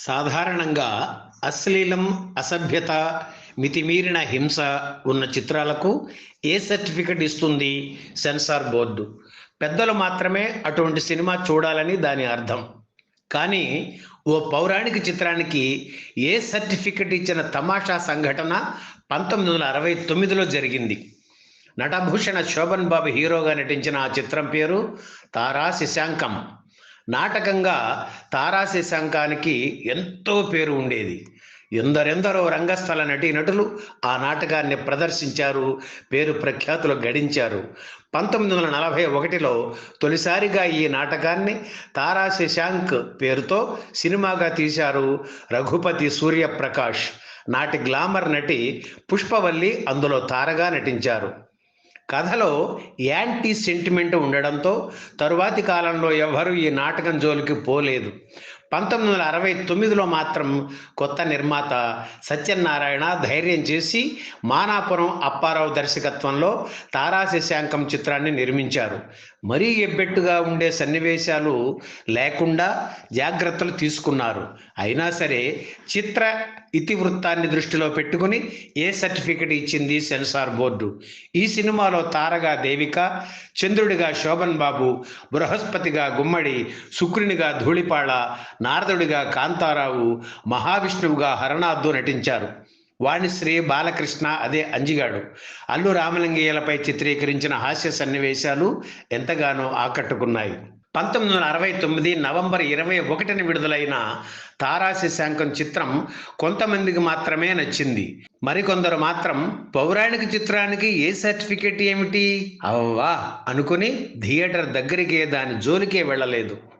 సాధారణంగా అశ్లీలం అసభ్యత మితిమీరిన హింస ఉన్న చిత్రాలకు ఏ సర్టిఫికెట్ ఇస్తుంది? Censor board. పెద్దలు మాత్రమే అటువంటి సినిమా చూడాలని దాని అర్థం. కానీ ఓ పౌరాణిక చిత్రానికి ఏ సర్టిఫికెట్ ఇచ్చిన తమాషా సంఘటన పంతొమ్మిది వందల అరవై తొమ్మిదిలో జరిగింది. నటభూషణ శోభన్ బాబు హీరోగా నటించిన ఆ చిత్రం పేరు తారా శశాంకం. నాటకంగా తారాశశాంకానికి ఎంతో పేరు ఉండేది. ఎందరెందరో రంగస్థల నటీనటులు ఆ నాటకాన్ని ప్రదర్శించారు పేరు ప్రఖ్యాతులు గడించారు. పంతొమ్మిది వందల నలభై ఒకటిలో తొలిసారిగా ఈ నాటకాన్ని తారా శశాంక్ పేరుతో సినిమాగా తీశారు రఘుపతి సూర్యప్రకాష్. నాటి గ్లామర్ నటి పుష్పవల్లి అందులో తారగా నటించారు. కథలో యాంటీ సెంటిమెంట్ ఉండడంతో తరువాతి కాలంలో ఎవరూ ఈ నాటకం జోలికి పోలేదు. పంతొమ్మిది వందల అరవై తొమ్మిదిలో మాత్రం కొత్త నిర్మాత సత్యనారాయణ ధైర్యం చేసి మానాపురం అప్పారావు దర్శకత్వంలో తారాశశాంకం చిత్రాన్ని నిర్మించారు. మరీ ఎబ్బెట్టుగా ఉండే సన్నివేశాలు లేకుండా జాగ్రత్తలు తీసుకున్నారు. అయినా సరే చిత్ర ఇతివృత్తాన్ని దృష్టిలో పెట్టుకుని ఏ సర్టిఫికెట్ ఇచ్చింది సెన్సార్ బోర్డు? ఈ సినిమాలో తారగా దేవిక చంద్రుడిగా శోభన్ బాబు బృహస్పతిగా గుమ్మడి శుక్రునిగా ధూళిపాళ నారదుడిగా కాంతారావు మహావిష్ణువుగా హరణాద్దు నటించారు. వాణిశ్రీ బాలకృష్ణ అదే అంజిగాడు. అల్లు రామలింగయ్యలపై చిత్రీకరించిన హాస్య సన్నివేశాలు ఎంతగానో ఆకట్టుకున్నాయి. పంతొమ్మిది వందల అరవై తొమ్మిది నవంబర్ ఇరవై ఒకటిని విడుదలైన తారాశశాంకం చిత్రం కొంతమందికి మాత్రమే నచ్చింది. మరికొందరు మాత్రం పౌరాణిక చిత్రానికి ఏ సర్టిఫికెట్ ఏమిటి? అవ్వా అనుకుని థియేటర్ దగ్గరికే దాని జోలికే వెళ్ళలేదు.